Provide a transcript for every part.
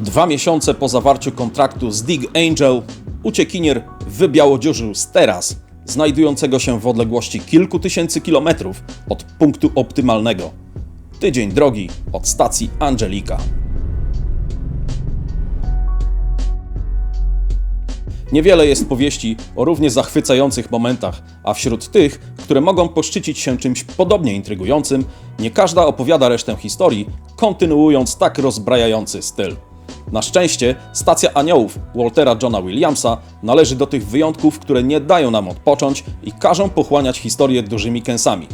Dwa miesiące po zawarciu kontraktu z Dig Angel, uciekinier wybiałodziużył z teraz, znajdującego się w odległości kilku tysięcy kilometrów od punktu optymalnego. Tydzień drogi od stacji Angelika. Niewiele jest powieści o równie zachwycających momentach, a wśród tych, które mogą poszczycić się czymś podobnie intrygującym, nie każda opowiada resztę historii, kontynuując tak rozbrajający styl. Na szczęście stacja aniołów Waltera Johna Williamsa należy do tych wyjątków, które nie dają nam odpocząć i każą pochłaniać historię dużymi kęsami.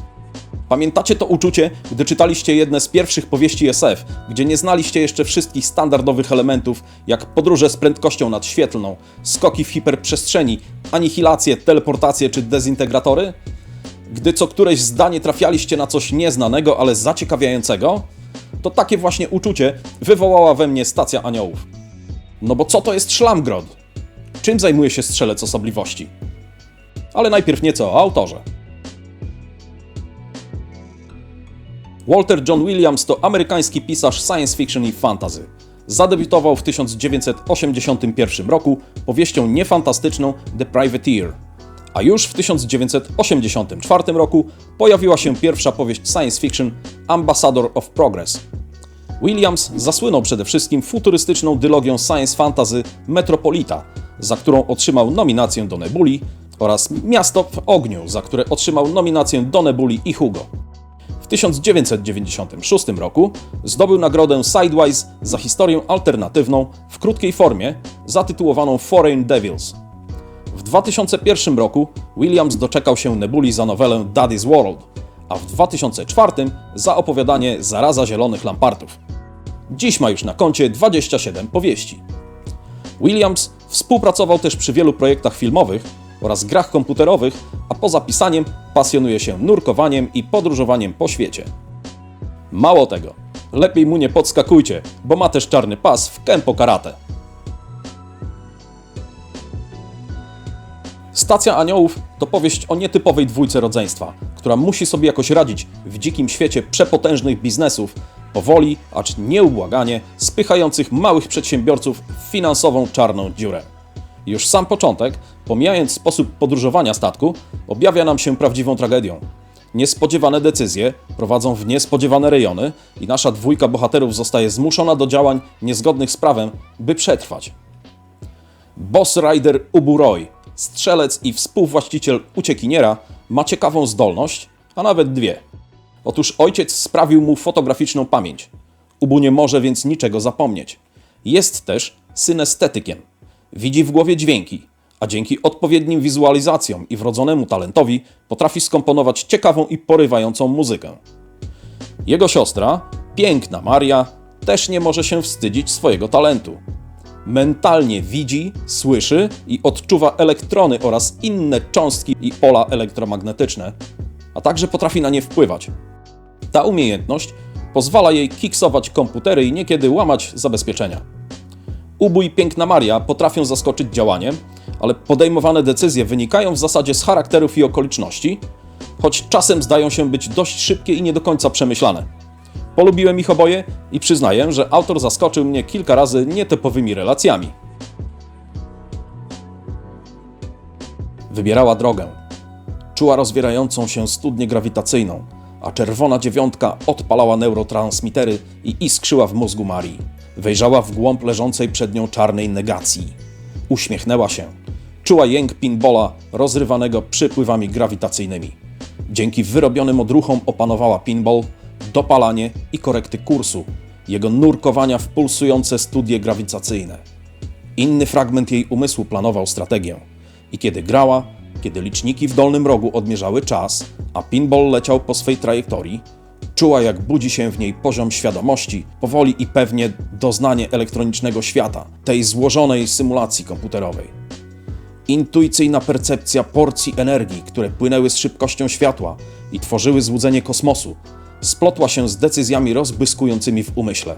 Pamiętacie to uczucie, gdy czytaliście jedne z pierwszych powieści SF, gdzie nie znaliście jeszcze wszystkich standardowych elementów, jak podróże z prędkością nadświetlną, skoki w hiperprzestrzeni, anihilacje, teleportacje czy dezintegratory? Gdy co któreś zdanie trafialiście na coś nieznanego, ale zaciekawiającego? To takie właśnie uczucie wywołała we mnie stacja aniołów. No bo co to jest Szlamgrod? Czym zajmuje się strzelec osobliwości? Ale najpierw nieco o autorze. Walter John Williams to amerykański pisarz science fiction i fantasy. Zadebiutował w 1981 roku powieścią niefantastyczną The Privateer. A już w 1984 roku pojawiła się pierwsza powieść science fiction Ambassador of Progress. Williams zasłynął przede wszystkim futurystyczną dylogią science fantasy Metropolita, za którą otrzymał nominację do Nebuli, oraz Miasto w ogniu, za które otrzymał nominację do Nebuli i Hugo. W 1996 roku zdobył nagrodę Sidewise za historię alternatywną w krótkiej formie zatytułowaną Foreign Devils. W 2001 roku Williams doczekał się Nebuli za nowelę Daddy's World, a w 2004 za opowiadanie Zaraza Zielonych Lampartów. Dziś ma już na koncie 27 powieści. Williams współpracował też przy wielu projektach filmowych oraz grach komputerowych, a poza pisaniem pasjonuje się nurkowaniem i podróżowaniem po świecie. Mało tego, lepiej mu nie podskakujcie, bo ma też czarny pas w Kempo Karate. Stacja Aniołów to powieść o nietypowej dwójce rodzeństwa, która musi sobie jakoś radzić w dzikim świecie przepotężnych biznesów, powoli, acz nieubłaganie spychających małych przedsiębiorców w finansową czarną dziurę. Już sam początek, pomijając sposób podróżowania statku, objawia nam się prawdziwą tragedią. Niespodziewane decyzje prowadzą w niespodziewane rejony i nasza dwójka bohaterów zostaje zmuszona do działań niezgodnych z prawem, by przetrwać. Boss Rider Uburoy, strzelec i współwłaściciel uciekiniera, ma ciekawą zdolność, a nawet dwie. Otóż ojciec sprawił mu fotograficzną pamięć. Ubu nie może więc niczego zapomnieć. Jest też synestetykiem. Widzi w głowie dźwięki, a dzięki odpowiednim wizualizacjom i wrodzonemu talentowi potrafi skomponować ciekawą i porywającą muzykę. Jego siostra, piękna Maria, też nie może się wstydzić swojego talentu. Mentalnie widzi, słyszy i odczuwa elektrony oraz inne cząstki i pola elektromagnetyczne, a także potrafi na nie wpływać. Ta umiejętność pozwala jej kiksować komputery i niekiedy łamać zabezpieczenia. Ubu i piękna Maria potrafią zaskoczyć działaniem, ale podejmowane decyzje wynikają w zasadzie z charakterów i okoliczności, choć czasem zdają się być dość szybkie i nie do końca przemyślane. Polubiłem ich oboje i przyznaję, że autor zaskoczył mnie kilka razy nietypowymi relacjami. Wybierała drogę. Czuła rozwierającą się studnię grawitacyjną, a czerwona dziewiątka odpalała neurotransmitery i iskrzyła w mózgu Marii. Wejrzała w głąb leżącej przed nią czarnej negacji. Uśmiechnęła się. Czuła jęk pinbola rozrywanego przypływami grawitacyjnymi. Dzięki wyrobionym odruchom opanowała pinball, dopalanie i korekty kursu, jego nurkowania w pulsujące studie grawitacyjne. Inny fragment jej umysłu planował strategię. I kiedy grała, kiedy liczniki w dolnym rogu odmierzały czas, a pinball leciał po swej trajektorii, czuła jak budzi się w niej poziom świadomości, powoli i pewnie doznanie elektronicznego świata, tej złożonej symulacji komputerowej. Intuicyjna percepcja porcji energii, które płynęły z szybkością światła i tworzyły złudzenie kosmosu, splotła się z decyzjami rozbłyskującymi w umyśle.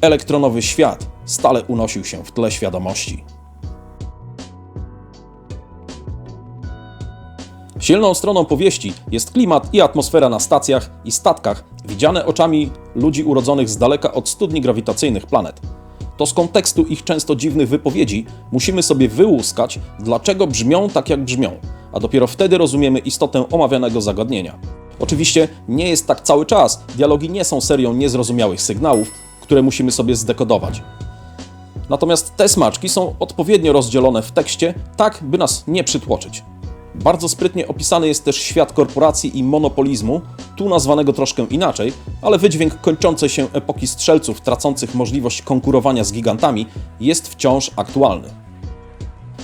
Elektronowy świat stale unosił się w tle świadomości. Silną stroną powieści jest klimat i atmosfera na stacjach i statkach, widziane oczami ludzi urodzonych z daleka od studni grawitacyjnych planet. to z kontekstu ich często dziwnych wypowiedzi musimy sobie wyłuskać, dlaczego brzmią tak, jak brzmią, a dopiero wtedy rozumiemy istotę omawianego zagadnienia. Oczywiście nie jest tak cały czas, dialogi nie są serią niezrozumiałych sygnałów, które musimy sobie zdekodować. Natomiast te smaczki są odpowiednio rozdzielone w tekście, tak by nas nie przytłoczyć. Bardzo sprytnie opisany jest też świat korporacji i monopolizmu, tu nazwanego troszkę inaczej, ale wydźwięk kończącej się epoki strzelców tracących możliwość konkurowania z gigantami jest wciąż aktualny.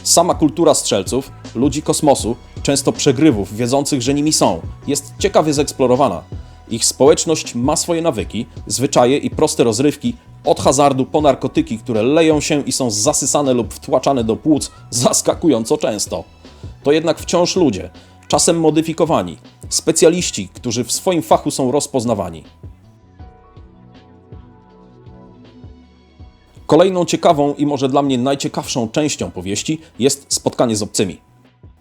Sama kultura strzelców, ludzi kosmosu, często przegrywów, wiedzących, że nimi są, jest ciekawie zeksplorowana. Ich społeczność ma swoje nawyki, zwyczaje i proste rozrywki, od hazardu po narkotyki, które leją się i są zasysane lub wtłaczane do płuc zaskakująco często. To jednak wciąż ludzie, czasem modyfikowani, specjaliści, którzy w swoim fachu są rozpoznawani. Kolejną ciekawą i może dla mnie najciekawszą częścią powieści jest spotkanie z obcymi.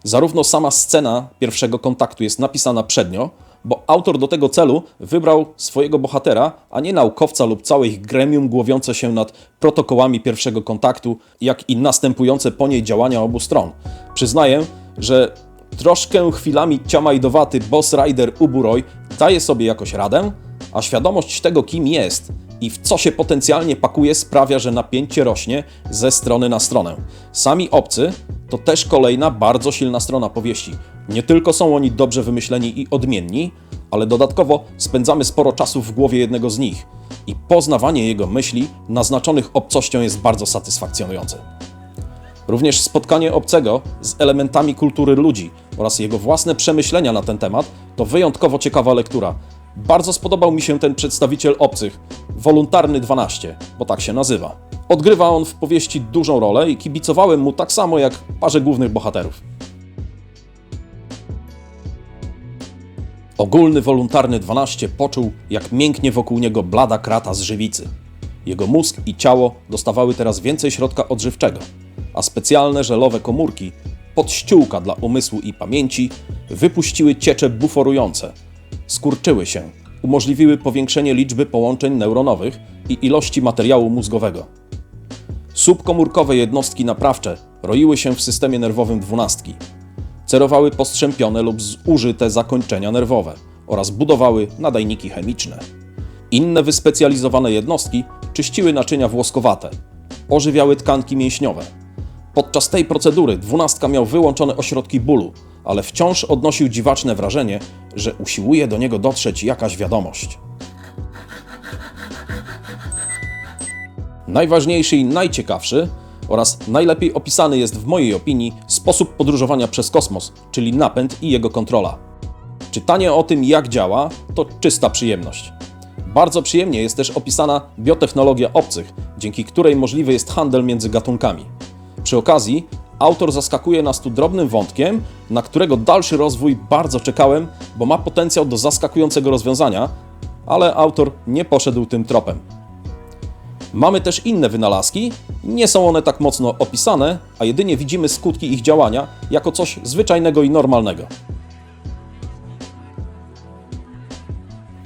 Zarówno sama scena pierwszego kontaktu jest napisana przednio, bo autor do tego celu wybrał swojego bohatera, a nie naukowca lub całe ich gremium głowiące się nad protokołami pierwszego kontaktu, jak i następujące po niej działania obu stron. Przyznaję, że troszkę chwilami ciamajdowaty boss rider Uburoj daje sobie jakoś radę, a świadomość tego, kim jest i w co się potencjalnie pakuje, sprawia, że napięcie rośnie ze strony na stronę. Sami obcy to też kolejna bardzo silna strona powieści. Nie tylko są oni dobrze wymyśleni i odmienni, ale dodatkowo spędzamy sporo czasu w głowie jednego z nich i poznawanie jego myśli naznaczonych obcością jest bardzo satysfakcjonujące. Również spotkanie obcego z elementami kultury ludzi oraz jego własne przemyślenia na ten temat to wyjątkowo ciekawa lektura. Bardzo spodobał mi się ten przedstawiciel obcych, Wolontarny 12, bo tak się nazywa. Odgrywa on w powieści dużą rolę i kibicowałem mu tak samo jak parze głównych bohaterów. Ogólny Wolontarny 12 poczuł, jak mięknie wokół niego blada krata z żywicy. Jego mózg i ciało dostawały teraz więcej środka odżywczego, a specjalne żelowe komórki, podściółka dla umysłu i pamięci, wypuściły ciecze buforujące, skurczyły się, umożliwiły powiększenie liczby połączeń neuronowych i ilości materiału mózgowego. Subkomórkowe jednostki naprawcze roiły się w systemie nerwowym dwunastki. Cerowały postrzępione lub zużyte zakończenia nerwowe oraz budowały nadajniki chemiczne. Inne wyspecjalizowane jednostki czyściły naczynia włoskowate, ożywiały tkanki mięśniowe. Podczas tej procedury dwunastka miał wyłączone ośrodki bólu, ale wciąż odnosił dziwaczne wrażenie, że usiłuje do niego dotrzeć jakaś wiadomość. Najważniejszy i najciekawszy oraz najlepiej opisany jest w mojej opinii sposób podróżowania przez kosmos, czyli napęd i jego kontrola. Czytanie o tym, jak działa, to czysta przyjemność. Bardzo przyjemnie jest też opisana biotechnologia obcych, dzięki której możliwy jest handel między gatunkami. Przy okazji, autor zaskakuje nas tu drobnym wątkiem, na którego dalszy rozwój bardzo czekałem, bo ma potencjał do zaskakującego rozwiązania, ale autor nie poszedł tym tropem. Mamy też inne wynalazki, nie są one tak mocno opisane, a jedynie widzimy skutki ich działania jako coś zwyczajnego i normalnego.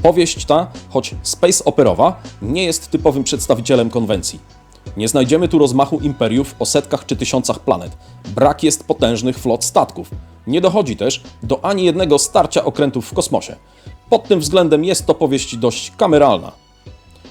Powieść ta, choć space operowa, nie jest typowym przedstawicielem konwencji. Nie znajdziemy tu rozmachu imperiów o setkach czy tysiącach planet. Brak jest potężnych flot statków. Nie dochodzi też do ani jednego starcia okrętów w kosmosie. Pod tym względem jest to powieść dość kameralna.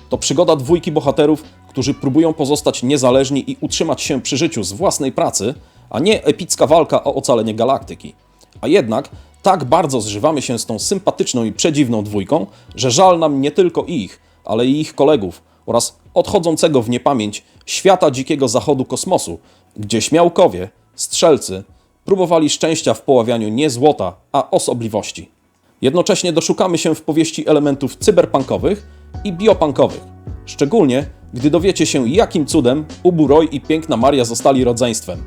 To przygoda dwójki bohaterów, którzy próbują pozostać niezależni i utrzymać się przy życiu z własnej pracy, a nie epicka walka o ocalenie galaktyki. A jednak tak bardzo zżywamy się z tą sympatyczną i przedziwną dwójką, że żal nam nie tylko ich, ale i ich kolegów oraz odchodzącego w niepamięć świata dzikiego zachodu kosmosu, gdzie śmiałkowie, strzelcy, próbowali szczęścia w poławianiu nie złota, a osobliwości. Jednocześnie doszukamy się w powieści elementów cyberpunkowych i biopunkowych, szczególnie gdy dowiecie się, jakim cudem Ubu Roy i piękna Maria zostali rodzeństwem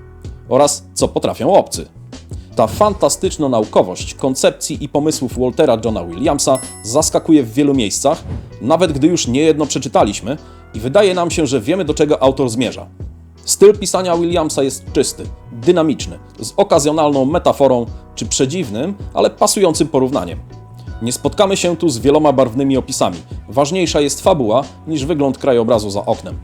oraz co potrafią obcy. Ta fantastyczna naukowość koncepcji i pomysłów Waltera Johna Williamsa zaskakuje w wielu miejscach, nawet gdy już niejedno przeczytaliśmy i wydaje nam się, że wiemy do czego autor zmierza. Styl pisania Williamsa jest czysty, dynamiczny, z okazjonalną metaforą czy przedziwnym, ale pasującym porównaniem. Nie spotkamy się tu z wieloma barwnymi opisami. Ważniejsza jest fabuła niż wygląd krajobrazu za oknem.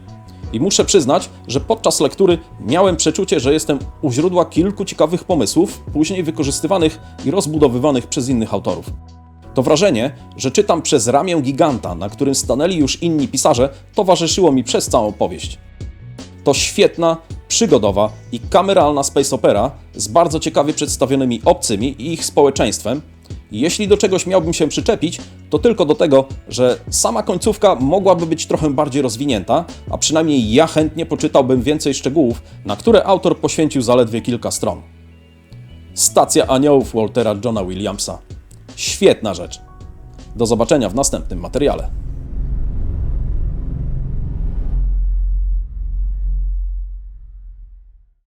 I muszę przyznać, że podczas lektury miałem przeczucie, że jestem u źródła kilku ciekawych pomysłów, później wykorzystywanych i rozbudowywanych przez innych autorów. To wrażenie, że czytam przez ramię giganta, na którym stanęli już inni pisarze, towarzyszyło mi przez całą powieść. To świetna, przygodowa i kameralna space opera z bardzo ciekawie przedstawionymi obcymi i ich społeczeństwem. Jeśli do czegoś miałbym się przyczepić, to tylko do tego, że sama końcówka mogłaby być trochę bardziej rozwinięta, a przynajmniej ja chętnie poczytałbym więcej szczegółów, na które autor poświęcił zaledwie kilka stron. Stacja Aniołów Waltera Johna Williamsa. Świetna rzecz. Do zobaczenia w następnym materiale.